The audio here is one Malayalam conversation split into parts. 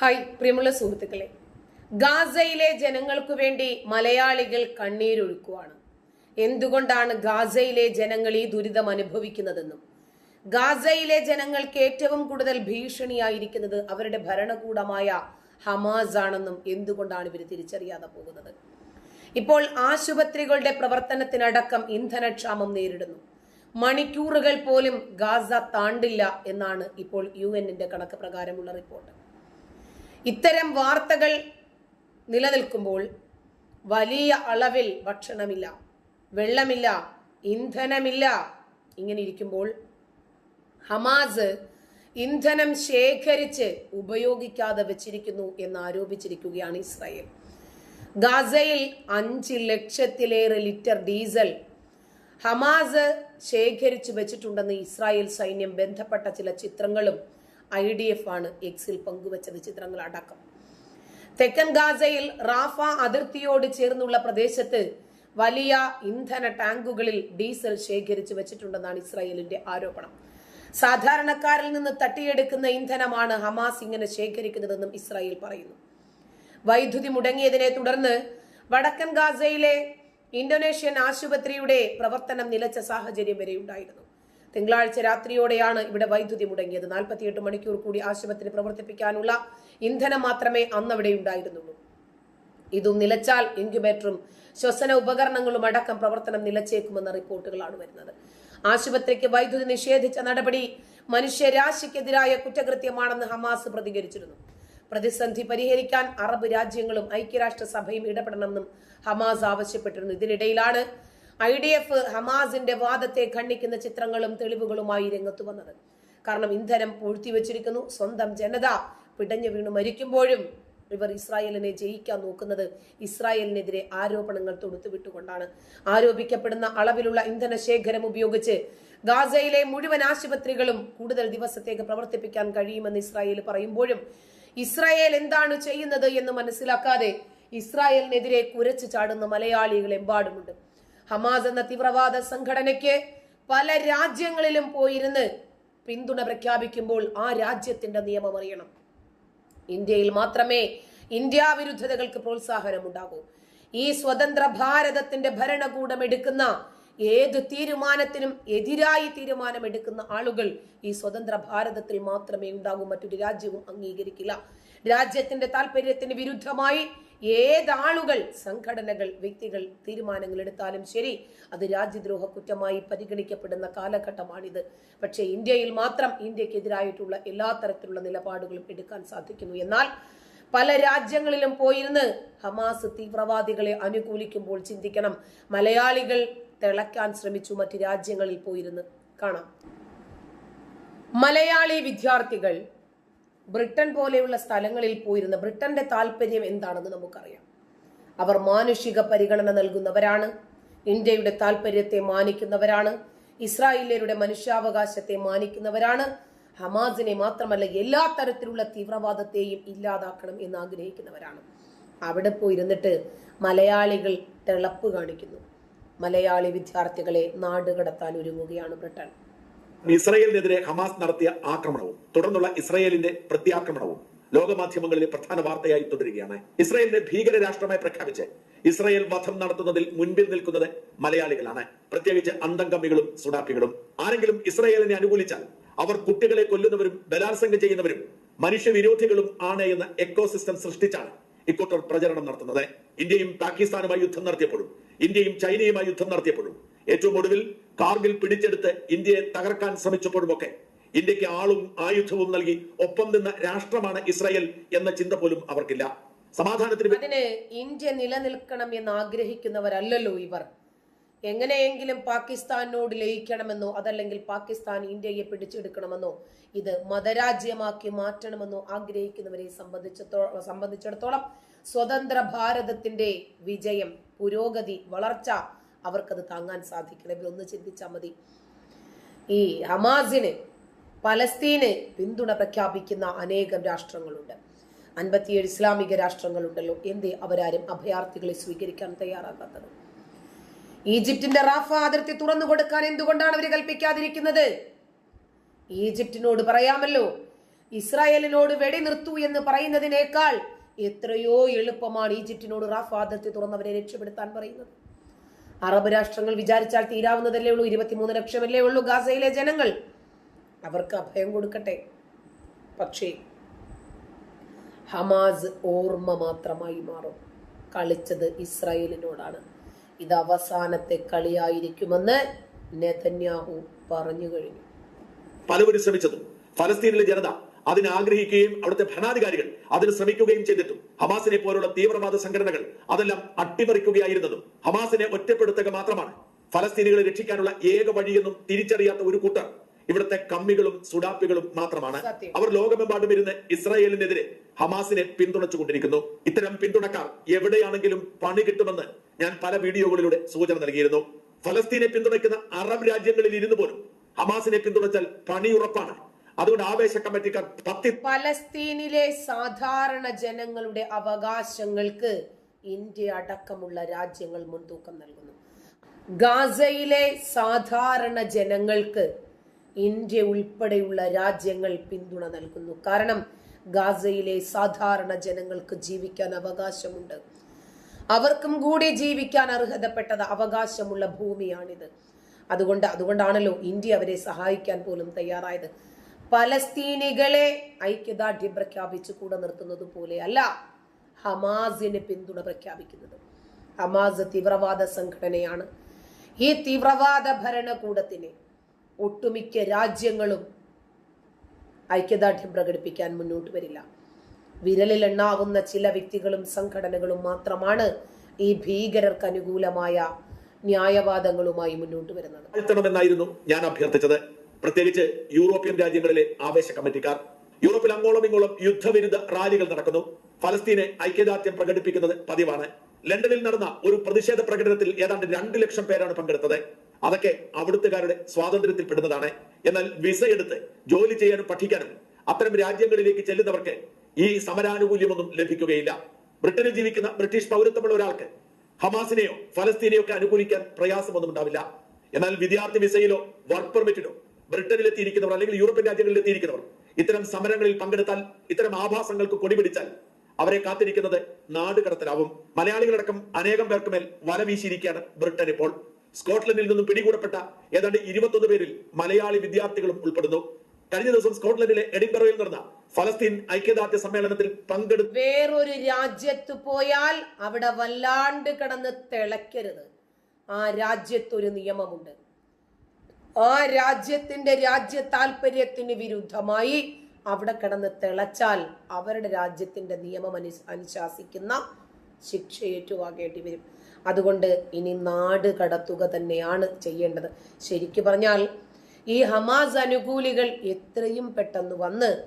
ഹായ് പ്രിയമുള്ള സുഹൃത്തുക്കളെ. ഗാസയിലെ ജനങ്ങൾക്കു വേണ്ടി മലയാളികൾ കണ്ണീരൊഴുക്കുവാണ്. എന്തുകൊണ്ടാണ് ഗാസയിലെ ജനങ്ങൾ ഈ ദുരിതം അനുഭവിക്കുന്നതെന്നും? ഗാസയിലെ ജനങ്ങൾക്ക് ഏറ്റവും കൂടുതൽ ഭീഷണിയായിരിക്കുന്നത് അവരുടെ ഭരണകൂടമായ ഹമാസ് ആണെന്നും എന്തുകൊണ്ടാണ് ഇവർ തിരിച്ചറിയാതെ പോകുന്നത്? ഇപ്പോൾ ആശുപത്രികളുടെ പ്രവർത്തനത്തിനടക്കം ഇന്ധനക്ഷാമം നേരിടുന്നു. മണിക്കൂറുകൾ പോലും ഗാസ താണ്ടില്ല എന്നാണ് ഇപ്പോൾ യു എന്നിന്റെ കണക്ക് പ്രകാരമുള്ള റിപ്പോർട്ട്. ഇത്തരം വാർത്തകൾ നിലനിൽക്കുമ്പോൾ വലിയ അളവിൽ ഭക്ഷണമില്ല വെള്ളമില്ല ഇന്ധനമില്ല. ഇങ്ങനെ ഇരിക്കുമ്പോൾ ഹമാസ് ഇന്ധനം ശേഖരിച്ച് ഉപയോഗിക്കാതെ വെച്ചിരിക്കുന്നു എന്ന് ആരോപിച്ചിരിക്കുകയാണ് ഇസ്രായേൽ. ഗാസയിൽ അഞ്ച് ലക്ഷത്തിലേറെ ലിറ്റർ ഡീസൽ ഹമാസ് ശേഖരിച്ചു വെച്ചിട്ടുണ്ടെന്ന് ഇസ്രായേൽ സൈന്യം ബന്ധപ്പെട്ട ചില ചിത്രങ്ങളും ഐ ഡി എഫ് ആണ് എക്സിൽ പങ്കുവച്ചത് ചിത്രങ്ങൾ അടക്കം തെക്കൻ ഗാസയിൽ റാഫ അതിർത്തിയോട് ചേർന്നുള്ള പ്രദേശത്ത് വലിയ ഇന്ധന ടാങ്കുകളിൽ ഡീസൽ ശേഖരിച്ചു വെച്ചിട്ടുണ്ടെന്നാണ് ഇസ്രായേലിന്റെ ആരോപണം. സാധാരണക്കാരിൽ നിന്ന് തട്ടിയെടുക്കുന്ന ഇന്ധനമാണ് ഹമാസ് ഇങ്ങനെ ശേഖരിക്കുന്നതെന്നും ഇസ്രായേൽ പറയുന്നു. വൈദ്യുതി മുടങ്ങിയതിനെ തുടർന്ന് വടക്കൻ ഗാസയിലെ ഇന്തോനേഷ്യൻ ആശുപത്രിയുടെ പ്രവർത്തനം നിലച്ച സാഹചര്യം വരെ ഉണ്ടായിരുന്നു തിങ്കളാഴ്ച രാത്രിയോടെയാണ് ഇവിടെ വൈദ്യുതി മുടങ്ങിയത്. നാൽപ്പത്തിയെട്ട് മണിക്കൂർ കൂടി ആശുപത്രി പ്രവർത്തിപ്പിക്കാനുള്ള ഇന്ധനം മാത്രമേ അന്നവിടെ ഉണ്ടായിരുന്നുള്ളൂ. ഇതും നിലച്ചാൽ ഇൻക്യുബേറ്ററും ശ്വസന ഉപകരണങ്ങളും അടക്കം പ്രവർത്തനം നിലച്ചേക്കുമെന്ന റിപ്പോർട്ടുകളാണ് വരുന്നത്. ആശുപത്രിക്ക് വൈദ്യുതി നിഷേധിച്ച നടപടി മനുഷ്യരാശിക്കെതിരായ കുറ്റകൃത്യമാണെന്ന് ഹമാസ് പ്രതികരിച്ചിരുന്നു. പ്രതിസന്ധി പരിഹരിക്കാൻ അറബ് രാജ്യങ്ങളും ഐക്യരാഷ്ട്രസഭയും ഇടപെടണമെന്നും ഹമാസ് ആവശ്യപ്പെട്ടിരുന്നു. ഇതിനിടയിലാണ് ഐ ഡി എഫ് ഹമാസിന്റെ വാദത്തെ ഖണ്ഡിക്കുന്ന ചിത്രങ്ങളും തെളിവുകളുമായി രംഗത്തു വന്നത്. കാരണം ഇന്ധനം പൂഴ്ത്തിവെച്ചിരിക്കുന്നു. സ്വന്തം ജനത പിടഞ്ഞു വീണു മരിക്കുമ്പോഴും ഇവർ ഇസ്രായേലിനെ ജയിക്കാൻ നോക്കുന്നത് ഇസ്രായേലിനെതിരെ ആരോപണങ്ങൾ തൊടുത്തുവിട്ടുകൊണ്ടാണ്. ആരോപിക്കപ്പെടുന്ന അളവിലുള്ള ഇന്ധന ശേഖരം ഉപയോഗിച്ച് ഗാസയിലെ മുഴുവൻ ആശുപത്രികളും കൂടുതൽ ദിവസത്തേക്ക് പ്രവർത്തിപ്പിക്കാൻ കഴിയുമെന്ന് ഇസ്രായേൽ പറയുമ്പോഴും ഇസ്രായേൽ എന്താണ് ചെയ്യുന്നത് എന്ന് മനസ്സിലാക്കാതെ ഇസ്രായേലിനെതിരെ കുരച്ചു ചാടുന്ന മലയാളികൾ എമ്പാടുമുണ്ട് ഹമാസ് എന്ന തീവ്രവാദ സംഘടനയ്ക്ക് പല രാജ്യങ്ങളിലും പോയിരുന്ന് പിന്തുണ പ്രഖ്യാപിക്കുമ്പോൾ ആ രാജ്യത്തിന്റെ നിയമം അറിയണം. ഇന്ത്യയിൽ മാത്രമേ ഇന്ത്യ വിരുദ്ധതകൾക്ക് പ്രോത്സാഹനം ഉണ്ടാകൂ ഈ സ്വതന്ത്ര ഭാരതത്തിന്റെ ഭരണകൂടം എടുക്കുന്ന ഏത് തീരുമാനത്തിനും എതിരായി തീരുമാനമെടുക്കുന്ന ആളുകൾ ഈ സ്വതന്ത്ര ഭാരതത്തിൽ മാത്രമേ ഉണ്ടാകൂ. മറ്റൊരു രാജ്യവും അംഗീകരിക്കില്ല. രാജ്യത്തിന്റെ താല്പര്യത്തിന് വിരുദ്ധമായി ഏതാളുകൾ സംഘടനകൾ വ്യക്തികൾ തീരുമാനങ്ങൾ എടുത്താലും ശരി അത് രാജ്യദ്രോഹ കുറ്റമായി പരിഗണിക്കപ്പെടുന്ന കാലഘട്ടമാണിത്. പക്ഷേ ഇന്ത്യയിൽ മാത്രം ഇന്ത്യക്കെതിരായിട്ടുള്ള എല്ലാ തരത്തിലുള്ള നിലപാടുകളും എടുക്കാൻ സാധിക്കുന്നു. എന്നാൽ പല രാജ്യങ്ങളിലും പോയിരുന്ന് ഹമാസ് തീവ്രവാദികളെ അനുകൂലിക്കുമ്പോൾ ചിന്തിക്കണം. മലയാളികൾ തിളക്കാൻ ശ്രമിച്ചു മറ്റു രാജ്യങ്ങളിൽ പോയിരുന്ന്. കാണാം. മലയാളി വിദ്യാർത്ഥികൾ ബ്രിട്ടൻ പോലെയുള്ള സ്ഥലങ്ങളിൽ പോയിരുന്ന ബ്രിട്ടന്റെ താല്പര്യം എന്താണെന്ന് നമുക്കറിയാം. അവർ മാനുഷിക പരിഗണന നൽകുന്നവരാണ്. ഇന്ത്യയുടെ താല്പര്യത്തെ മാനിക്കുന്നവരാണ്. ഇസ്രായേലിയരുടെ മനുഷ്യാവകാശത്തെ മാനിക്കുന്നവരാണ്. ഹമാസിനെ മാത്രമല്ല എല്ലാ തരത്തിലുള്ള തീവ്രവാദത്തെയും ഇല്ലാതാക്കണം എന്ന് ആഗ്രഹിക്കുന്നവരാണ്. അവിടെ പോയിരുന്നിട്ട് മലയാളികൾ തിളപ്പ് കാണിക്കുന്നു. മലയാളി വിദ്യാർത്ഥികളെ നാടുകടത്താൻ ഒരുങ്ങുകയാണ് ബ്രിട്ടൻ. ഇസ്രയേലിനെതിരെ ഹമാസ് നടത്തിയ ആക്രമണവും തുടർന്നുള്ള ഇസ്രയേലിന്റെ പ്രത്യാക്രമണവും ലോകമാധ്യമങ്ങളിലെ പ്രധാന വാർത്തയായി തുടരുകയാണ്. ഇസ്രയേലിനെ ഭീകര രാഷ്ട്രമായി പ്രഖ്യാപിച്ച് ഇസ്രയേൽ വധം നടത്തുന്നതിൽ മുൻപിൽ നിൽക്കുന്നത് മലയാളികളാണ്. പ്രത്യേകിച്ച് അന്തംകമ്മികളും സുഡാപ്പികളും. ആരെങ്കിലും ഇസ്രയേലിനെ അനുകൂലിച്ചാൽ അവർ കുട്ടികളെ കൊല്ലുന്നവരും ബലാത്സംഗം ചെയ്യുന്നവരും മനുഷ്യവിരോധികളും ആണ് എന്ന എക്കോസിസ്റ്റം സൃഷ്ടിച്ചാണ് ഇക്കൂട്ടർ പ്രചരണം നടത്തുന്നത്. ഇന്ത്യയും പാകിസ്ഥാനുമായി യുദ്ധം നടത്തിയപ്പോഴും ഇന്ത്യയും ചൈനയുമായി യുദ്ധം നടത്തിയപ്പോഴും ഏറ്റവും ഒടുവിൽ കാർഗിൽ പിടിച്ചെടുത്ത് ഇന്ത്യയെ തകർക്കാൻ ശ്രമിച്ചപ്പോഴുമൊക്കെ ഇന്ത്യയ്ക്ക് ആളും ആയുധവും നൽകി ഒപ്പം നിന്ന രാഷ്ട്രമാണ് ഇസ്രായേൽ എന്ന ചിന്ത പോലും അവർക്കില്ല. സമാധാനത്തിന് അതിന് ഇന്ത്യ നിലനിൽക്കണം എന്ന് ആഗ്രഹിക്കുന്നവരല്ലല്ലോ ഇവർ. എങ്ങനെയെങ്കിലും പാകിസ്ഥാനോട് ലയിക്കണമെന്നോ അതല്ലെങ്കിൽ പാകിസ്ഥാൻ ഇന്ത്യയെ പിടിച്ചെടുക്കണമെന്നോ ഇത് മതരാജ്യമാക്കി മാറ്റണമെന്നോ ആഗ്രഹിക്കുന്നവരെ സംബന്ധിച്ചോ സംബന്ധിച്ചിടത്തോളം സ്വതന്ത്ര ഭാരതത്തിന്റെ വിജയം പുരോഗതി വളർച്ച അവർക്കത് താങ്ങാൻ സാധിക്കണം. ഇവരൊന്ന് ചിന്തിച്ചാൽ മതി. ഈ ഹമാസിന് പലസ്തീന് പിന്തുണ പ്രഖ്യാപിക്കുന്ന അനേകം രാഷ്ട്രങ്ങളുണ്ട്. അൻപത്തിയേഴ് ഇസ്ലാമിക രാഷ്ട്രങ്ങളുണ്ടല്ലോ. എന്തേ അവരാരും അഭയാർത്ഥികളെ സ്വീകരിക്കാൻ തയ്യാറാകാത്തത്? ഈജിപ്തിന്റെ റാഫ അതിർത്തി തുറന്നു കൊടുക്കാൻ എന്തുകൊണ്ടാണ് അവർ കൽപ്പിക്കാതിരിക്കുന്നത്? ഈജിപ്തിനോട് പറയാമല്ലോ ഇസ്രായേലിനോട് വെടി നിർത്തു എന്ന് പറയുന്നതിനേക്കാൾ എത്രയോ എളുപ്പമാണ് ഈജിപ്തിനോട് റാഫ അതിർത്തി തുറന്നവരെ രക്ഷപ്പെടുത്താൻ പറയുന്നത്. അറബ് രാഷ്ട്രങ്ങൾ വിചാരിച്ചാൽ തീരാവുന്നതല്ലേ ഉള്ളൂ ഇരുപത്തിമൂന്ന് ലക്ഷമല്ലേ ഉള്ളൂ ഗാസയിലെ ജനങ്ങൾ. അവർക്ക് അഭയം കൊടുക്കട്ടെ. പക്ഷേ ഹമാസ് ഓർമ്മ മാത്രമായി മാറും. കളിച്ചത് ഇസ്രായേലിനോടാണ്. ഇത് അവസാനത്തെ കളിയായിരിക്കുമെന്ന് നെതന്യാഹു പറഞ്ഞു കഴിഞ്ഞു. പലവരും ശ്രമിച്ചതും ഫലസ്തീനിലെ ജനത അതിന് ആഗ്രഹിക്കുകയും അവിടുത്തെ ഭരണാധികാരികൾ അതിന് ശ്രമിക്കുകയും ചെയ്തിട്ടും ഹമാസിനെ പോലുള്ള തീവ്രവാദ സംഘടനകൾ അതെല്ലാം അട്ടിമറിക്കുകയായിരുന്നതും ഹമാസിനെ ഒറ്റപ്പെടുത്തുക മാത്രമാണ്. ഫലസ്തീനികളെ രക്ഷിക്കാനുള്ള ഏക വഴിയെന്നും തിരിച്ചറിയാത്ത ഒരു കൂട്ടർ ഇവിടുത്തെ കമ്മികളും സുഡാപ്പികളും മാത്രമാണ്. അവർ ലോകമെമ്പാടും ഇരുന്ന് ഇസ്രായേലിനെതിരെ ഹമാസിനെ പിന്തുണച്ചുകൊണ്ടിരിക്കുന്നു. ഇത്തരം പിന്തുണക്കാർ എവിടെയാണെങ്കിലും പണി കിട്ടുമെന്ന് ഞാൻ പല വീഡിയോകളിലൂടെ സൂചന നൽകിയിരുന്നു. ഫലസ്തീനെ പിന്തുണയ്ക്കുന്ന അറബ് രാജ്യങ്ങളിൽ ഇരുന്നു പോലും ഹമാസിനെ പിന്തുണച്ചാൽ പണിയുറപ്പാണ് അതുകൊണ്ട് ആവേശ കമ്മിറ്റിക്കാർ പത്തി പലസ്തീനിലെ സാധാരണ ജനങ്ങളുടെ അവകാശങ്ങൾക്ക് ഇന്ത്യ അടക്കമുള്ള രാജ്യങ്ങൾ മുൻതൂക്കം നൽകുന്നു. ഗാസയിലെ സാധാരണ ജനങ്ങൾക്ക് ഇന്ത്യ ഉൾപ്പെടെയുള്ള രാജ്യങ്ങൾ പിന്തുണ നൽകുന്നു. കാരണം ഗാസയിലെ സാധാരണ ജനങ്ങൾക്ക് ജീവിക്കാൻ അവകാശമുണ്ട്. അവർക്കും കൂടി ജീവിക്കാൻ അർഹതപ്പെട്ടത് അവകാശമുള്ള ഭൂമിയാണിത്. അതുകൊണ്ട് അതുകൊണ്ടാണല്ലോ ഇന്ത്യ അവരെ സഹായിക്കാൻ പോലും തയ്യാറായത്. പലസ്തീനികളെ ഐക്യദാർഢ്യം പ്രഖ്യാപിച്ച് കൂടെ നിർത്തുന്നത് പോലെ അല്ല ഹമാസിന് പിന്തുണ പ്രഖ്യാപിക്കുന്നത്. ഹമാസ് തീവ്രവാദ സംഘടനയാണ്. ഈ തീവ്രവാദ ഭരണകൂടത്തിനെ ഒട്ടുമിക്ക രാജ്യങ്ങളും ഐക്യദാർഢ്യം പ്രകടിപ്പിക്കാൻ മുന്നോട്ട് വരില്ല. വിരലിൽ എണ്ണാവുന്ന ചില വ്യക്തികളും സംഘടനകളും മാത്രമാണ് ഈ ഭീകരർക്ക് അനുകൂലമായ ന്യായവാദങ്ങളുമായി മുന്നോട്ട് വരുന്നത്. ഞാൻ അഭ്യർത്ഥിച്ചത്. പ്രത്യേകിച്ച് യൂറോപ്യൻ രാജ്യങ്ങളിലെ ആവേശ കമ്മിറ്റിക്കാർ. യൂറോപ്പിൽ അങ്ങോളം ഇങ്ങോളം യുദ്ധവിരുദ്ധ റാലികൾ നടക്കുന്നു. ഫലസ്തീനെ ഐക്യദാർഢ്യം പ്രകടിപ്പിക്കുന്നത് പതിവാണ്. ലണ്ടനിൽ നടന്ന ഒരു പ്രതിഷേധ പ്രകടനത്തിൽ ഏതാണ്ട് രണ്ട് ലക്ഷം പേരാണ് പങ്കെടുത്തത്. അതൊക്കെ അവിടുത്തുകാരുടെ സ്വാതന്ത്ര്യത്തിൽ പെടുന്നതാണ് എന്നാൽ വിസ എടുത്ത് ജോലി ചെയ്യാനും പഠിക്കാനും അത്തരം രാജ്യങ്ങളിലേക്ക് ചെല്ലുന്നവർക്ക് ഈ സമരാനുകൂല്യമൊന്നും ലഭിക്കുകയില്ല. ബ്രിട്ടനിൽ ജീവിക്കുന്ന ബ്രിട്ടീഷ് പൗരത്വമുള്ള ഒരാൾക്ക് ഹമാസിനെയോ ഫലസ്തീനെയോ ഒക്കെ അനുകൂലിക്കാൻ പ്രയാസമൊന്നും ഉണ്ടാവില്ല. എന്നാൽ വിദ്യാർത്ഥി വിസയിലോ വർക്ക് പെർമിറ്റിനോ ബ്രിട്ടനിൽ എത്തിയിരിക്കുന്നവർ അല്ലെങ്കിൽ യൂറോപ്യൻ രാജ്യങ്ങളിൽ എത്തിയിരിക്കുന്നവർ ഇത്തരം സമരങ്ങളിൽ പങ്കെടുത്താൽ ഇത്തരം ആഭാസങ്ങൾക്ക് കൊടിപിടിച്ചാൽ അവരെ കാത്തിരിക്കുന്നത് നാടുകടത്തലാവും മലയാളികളടക്കം അനേകം പേർക്ക് മേൽ വല വീശിയിരിക്കുകയാണ് ബ്രിട്ടൻ ഇപ്പോൾ. സ്കോട്ട്ലൻഡിൽ നിന്നും പിടികൂടപ്പെട്ട ഏതാണ്ട് ഇരുപത്തൊന്ന് പേരിൽ മലയാളി വിദ്യാർത്ഥികളും ഉൾപ്പെടുന്നു. കഴിഞ്ഞ ദിവസം സ്കോട്ട്ലൻഡിലെ എഡിൻബറോയിൽ നടന്ന ഫലസ്തീൻ ഐക്യദാർഢ്യ സമ്മേളനത്തിൽ പങ്കെടുത്ത വേറൊരു രാജ്യത്ത് പോയാൽ അവിടെ വല്ലാണ്ട് കിടന്ന് തിളയ്ക്കരുത്. ആ രാജ്യത്തൊരു നിയമമുണ്ട്. ആ രാജ്യത്തിന്റെ രാജ്യ താല്പര്യത്തിന് വിരുദ്ധമായി അവിടെ കിടന്ന് തിളച്ചാൽ അവരുടെ രാജ്യത്തിന്റെ നിയമം അനു അനുശാസിക്കുന്ന ശിക്ഷ ഏറ്റുവാങ്ങേണ്ടി വരും. അതുകൊണ്ട് ഇനി നാട് കടത്തുക തന്നെയാണ് ചെയ്യേണ്ടത്. ശരിക്കു പറഞ്ഞാൽ ഈ ഹമാസ് അനുകൂലികൾ എത്രയും പെട്ടെന്ന് വന്ന്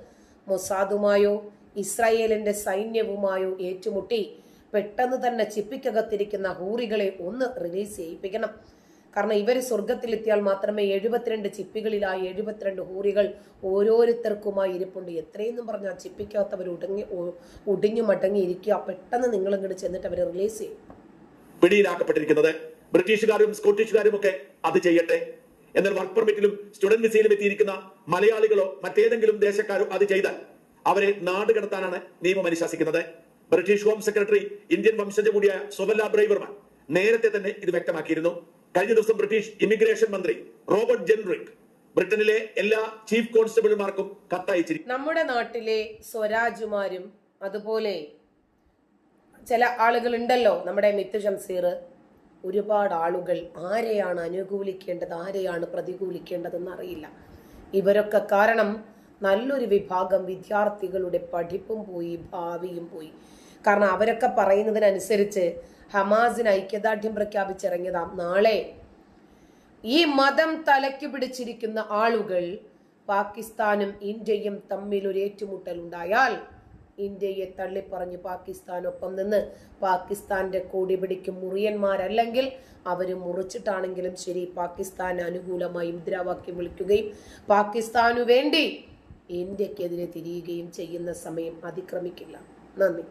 മൊസാദുമായോ ഇസ്രായേലിന്റെ സൈന്യവുമായോ ഏറ്റുമുട്ടി പെട്ടെന്ന് തന്നെ ചിപ്പിക്കകത്തിരിക്കുന്ന ഹൂറികളെ ഒന്ന് റിലീസ് ചെയ്യിപ്പിക്കണം. കാരണം ഇവർ സ്വർഗത്തിലെത്തിയാൽ മാത്രമേ എഴുപത്തിരണ്ട് ചിപ്പികളിലായി എഴുപത്തിരണ്ട് ഹൂറികൾ ഓരോരുത്തർക്കുമായി ഇരിപ്പുണ്ട്. എത്രയെന്നും പറഞ്ഞാൽ ചിപ്പിക്കാത്തവർ ഉടങ്ങി ഒ- ഒടിഞ്ഞു മടങ്ങി ഇരിക്കുക പെട്ടെന്ന് നിങ്ങൾ ഇങ്ങോട്ട് ചെന്നിട്ട് അവരെ റിലീസ് ചെയ്യും. പിടിയിലാക്കപ്പെട്ടിരിക്കുന്നത് ബ്രിട്ടീഷുകാരും സ്കോട്ടിഷുകാരും ഒക്കെ അത് ചെയ്യട്ടെ. എന്നാൽ വർക്ക് പെർമിറ്റിലും സ്റ്റുഡന്റ് വിസയിലും എത്തിയിരിക്കുന്ന മലയാളികളോ മറ്റേതെങ്കിലും ദേശക്കാരോ അത് ചെയ്താൽ അവരെ നാട് കടത്താനാണ് നിയമം അനുശാസിക്കുന്നത് ബ്രിട്ടീഷ് ഹോം സെക്രട്ടറി ഇന്ത്യൻ വംശജ കൂടിയായ സുബല്ല ബ്രൈവർമാൻ നേരത്തെ തന്നെ ഇത് വ്യക്തമാക്കിയിരുന്നു. കഴിഞ്ഞ ദിവസം ബ്രിട്ടീഷ് ഇമിഗ്രേഷൻ മന്ത്രി റോബർട്ട് ജെൻറിക് ബ്രിട്ടനിലെ എല്ലാ ചീഫ് കോൺസ്റ്റബിൾമാർക്കും കത്തയച്ചിരിക്കും നമ്മുടെ നാട്ടിലെ സ്വരാജുമാരും അതുപോലെ ചില ആളുകളുണ്ടല്ലോ നമ്മുടെ മിത്തു ഷംസീർ ഒരുപാട് ആളുകൾ ആരെയാണ് അനുകൂലിക്കേണ്ടത് ആരെയാണ് പ്രതികൂലിക്കേണ്ടതെന്ന് അറിയില്ല. ഇവരൊക്കെ കാരണം നല്ലൊരു വിഭാഗം വിദ്യാർത്ഥികളുടെ പഠിപ്പും പോയി ഭാവിയും പോയി. കാരണം അവരൊക്കെ പറയുന്നതിനനുസരിച്ച് ഹമാസിന് ഐക്യദാർഢ്യം പ്രഖ്യാപിച്ചിറങ്ങിയതാ. നാളെ ഈ മതം തലയ്ക്ക് പിടിച്ചിരിക്കുന്ന ആളുകൾ പാകിസ്ഥാനും ഇന്ത്യയും തമ്മിൽ ഒരു ഏറ്റുമുട്ടൽ ഉണ്ടായാൽ ഇന്ത്യയെ തള്ളിപ്പറഞ്ഞ് പാകിസ്ഥാനൊപ്പം നിന്ന് പാകിസ്ഥാന്റെ കൂടി പിടിക്കും മുറിയന്മാരല്ലെങ്കിൽ അവർ മുറിച്ചിട്ടാണെങ്കിലും ശരി പാകിസ്ഥാന് അനുകൂലമായി മുദ്രാവാക്യം വിളിക്കുകയും പാകിസ്ഥാനു വേണ്ടി ഇന്ത്യക്കെതിരെ തിരിയുകയും ചെയ്യുന്ന സമയം അതിക്രമിക്കില്ല. നന്ദി.